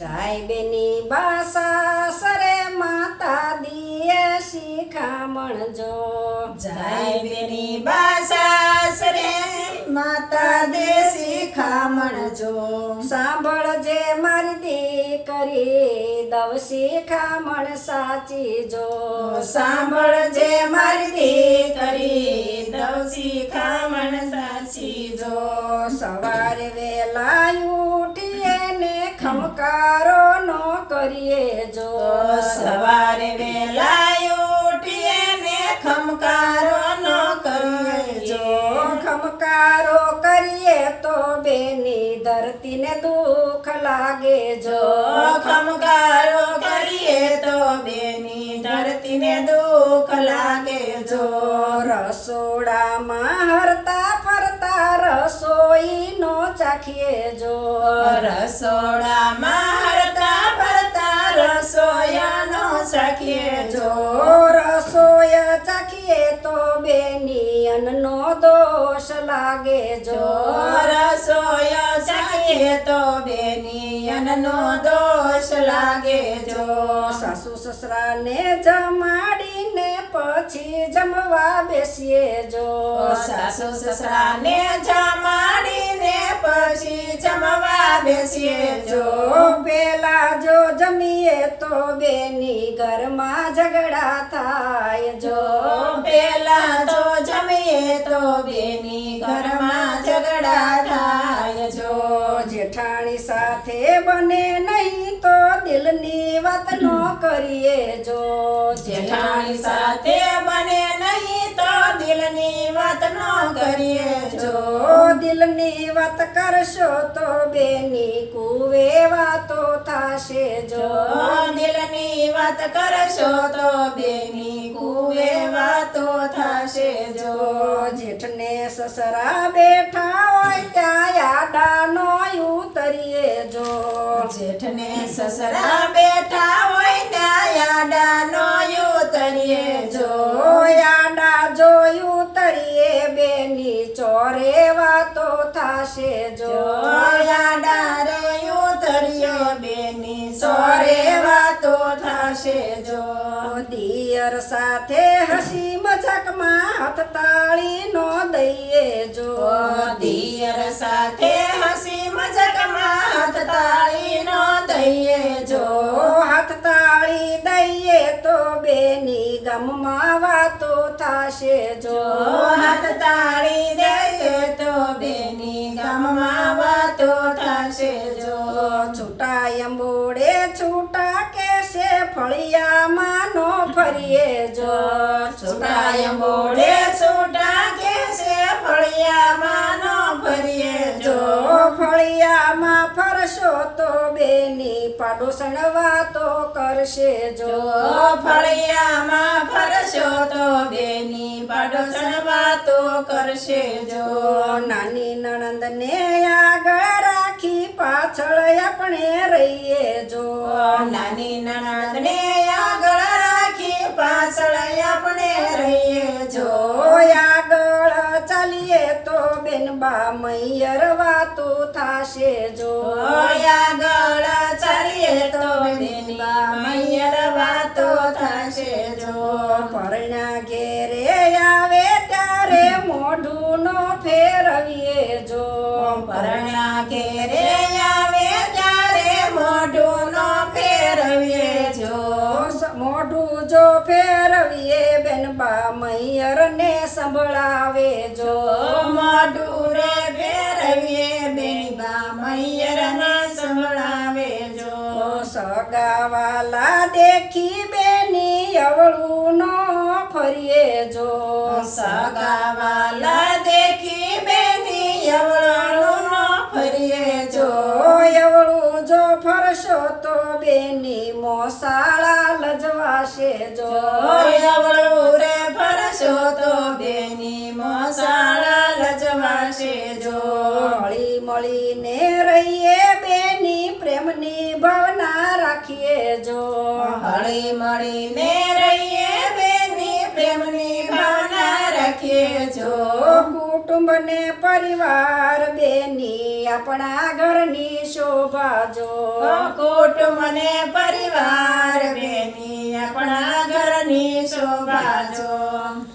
જાય બેની બાસા સરે માતા દિયે શિખામણ જો. જાય ભાષા સરે માતા દેશી ખામણ જો. સાંભળજે મારી દીકરી, દવ શિખામણ સાચી જો. સાંભળજે મારી દીકરી દવસી ખામણ સાચી જો. સવારે વેલા ને ખમકારો નો કરીએ જો. સવારે વેલા ઉઠીએ ને ખમકારો ન કરીએ જો. ખમકારો કરીએ તો બેની ધરતીને દુઃખ લાગે જો. ખમકારો કરીએ તો બેની ધરતીને દુઃખ લાગે જો. રસોડામાં હરતા નો ચાખીએ જો રસોડામાં હરતા ફરતા રસોયાનો સખીએ જો રસોય ચાખીએ તો બેની અન્નનો દોષ લાગે જો રસોયા ચાખીએ તો બેની અન્નનો દોષ લાગે જો સાસુ સસરાને જમાડીને પછી જમવા બેસીએ જો સાસુ સસરાને જમાડીને બેસીએ જો પેલા જો જમીએ તો બેની ઘરમાં ઝઘડા થાય. જો પેલા જો જમીએ તો બેની ઘરમાં ઝઘડા થાય. જો જેઠાણી સાથે બને નહીં તો દિલની વાત નો કરીએ. જો જેઠાણી સાથે બને નહીં તો દિલની વાત ન કરીએ. જો દિલની વાત કરશો તો બેની કુવે વાતો થાશે. જો દિલની વાત કરશો તો બેની કુવે વાતો થશે. જો જેઠને સસરા બેઠા હોય ત્યાં આડાનો ઉતરીએ. જો જેઠને સસરા બેઠા હોય ત્યાં યાડાનો ઉતરીએ. જો આડા જોયું તરીએ બેની ચોરે થાશે જો યાડા રે બેની સોરે વાતો થશે જો દિયર સાથે હસી મજાકમાં હાથ તાળી નો દઈએ જો દિયર સાથે હસી મજાકમાં હાથ તાળી નો દઈએ જો હાથ તાળી દઈએ તો બેની ગમમાં વાતો થાશે જો હાથ તાળી છૂટા કેસે ફળિયામાં નો ફરીએ જો છૂટાય મોડે છૂટા કે છે ફળિયામાં નો ફરીએ જો ફળિયામાં ફરશો તો બેની પાડોશણ વાતો કરશે જો. ફળિયામાં ફરશો તો બેની પાડોશણ વાતો કરશે જો. નાની નણંદને આગળ રાખી પણ એ રહીએ જો. નાની નણંદને આગળ રાખી પાછળ આપણે રહીએ જો. આગળ ચાલીએ તો બેન બા મૈયર વાતો થાશે જો. આગળ ચાલીએ તો બેની મૈયર વાતો થાશે જો. પરણા ઘેરે મૈયર ને સંભળાવે જો મોઢું રે ફેરવીએ બેનીબા મૈયર ને સંભળાવે જો. સગાવાલા દેખી બેની અવળું નો ફરીએ જો. સગાવાલા જો ફરશો તો બેની મોસાળા લજવાશે. જો અવળું રે ફરશો તો બેની મોસાળા લજવાશે. જો હળી મળીને રહીએ બેની પ્રેમની ભાવના રાખીએ. જો હળી મળીને કુટુંબ ને પરિવાર બેની, આપણા ઘરની શોભા જો. કુટુંબ ને પરિવાર બેની, આપણા ઘરની શોભા જો.